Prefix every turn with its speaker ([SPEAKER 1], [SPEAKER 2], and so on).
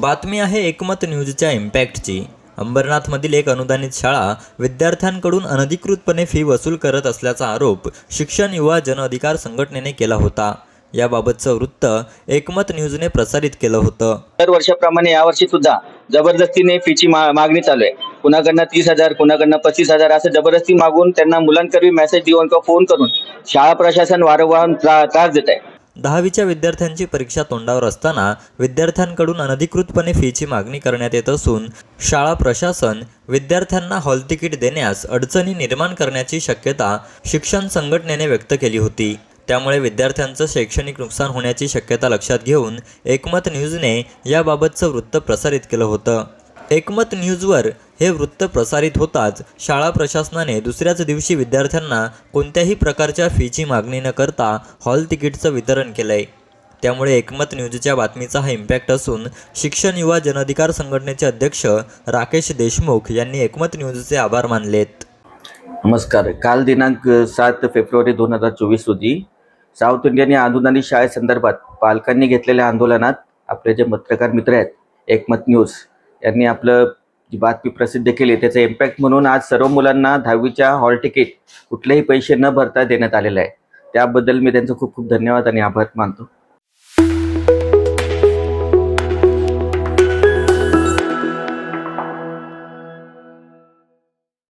[SPEAKER 1] बातमी आहे एकमत न्यूजच्या इम्पॅक्टची. अंबरनाथमधील एक अनुदानित शाळा विद्यार्थ्यांकडून अनधिकृतपणे फी वसूल करत असल्याचा आरोप शिक्षण युवा जनअधिकार संघटनेने केला होता. याबाबतचं वृत्त एकमत न्यूजने प्रसारित केलं होतं.
[SPEAKER 2] दर वर्षाप्रमाणे यावर्षी सुद्धा जबरदस्तीने फीची मा- मागणी चालू आहे. कुणाकडनं तीस हजार कुणाकडनं पस्तीस हजार असं जबरदस्ती मागून त्यांना मुलांकरवी मेसेज देऊन किंवा फोन करून शाळा प्रशासन वारंवार त्रा- त्रास देत आहे.
[SPEAKER 1] दहावीच्या विद्यार्थ्यांची परीक्षा तोंडावर असताना विद्यार्थ्यांकडून अनधिकृतपणे फीची मागणी करण्यात येत असून शाळा प्रशासन विद्यार्थ्यांना हॉल तिकीट देण्यास अडचणी निर्माण करण्याची शक्यता शिक्षण संघटनेने व्यक्त केली होती. त्यामुळे विद्यार्थ्यांचं शैक्षणिक नुकसान होण्याची शक्यता लक्षात घेऊन एकमत न्यूजने याबाबतचं वृत्त प्रसारित केलं होतं. एकमत न्यूजवर हे वृत्त प्रसारित होताच शाळा प्रशासनाने दुसऱ्याच दिवशी विद्यार्थ्यांना कोणत्याही प्रकारच्या फीची मागणी न करता हॉल तिकीटचं वितरण केलंय. त्यामुळे एकमत न्यूजच्या बातमीचा हा इम्पॅक्ट असून शिक्षण युवा जनअधिकार संघटनेचे अध्यक्ष राकेश देशमुख यांनी एकमत न्यूजचे आभार मानलेत.
[SPEAKER 2] नमस्कार. काल दिनांक सात फेब्रुवारी दोन हजार चोवीस रोजी साऊथ इंडियन या अनुदानित शाळेसंदर्भात पालकांनी घेतलेल्या आंदोलनात आपले जे पत्रकार मित्र आहेत एकमत न्यूज यांनी आपलं जी बातमी प्रसिद्ध केली त्याचा इम्पॅक्ट म्हणून आज सर्व मुलांना दहावीच्या हॉल तिकीट कुठलेही पैसे न भरता देण्यात आलेलं आहे. त्याबद्दल मी त्यांचं खूप खूप धन्यवाद आणि आभार मानतो.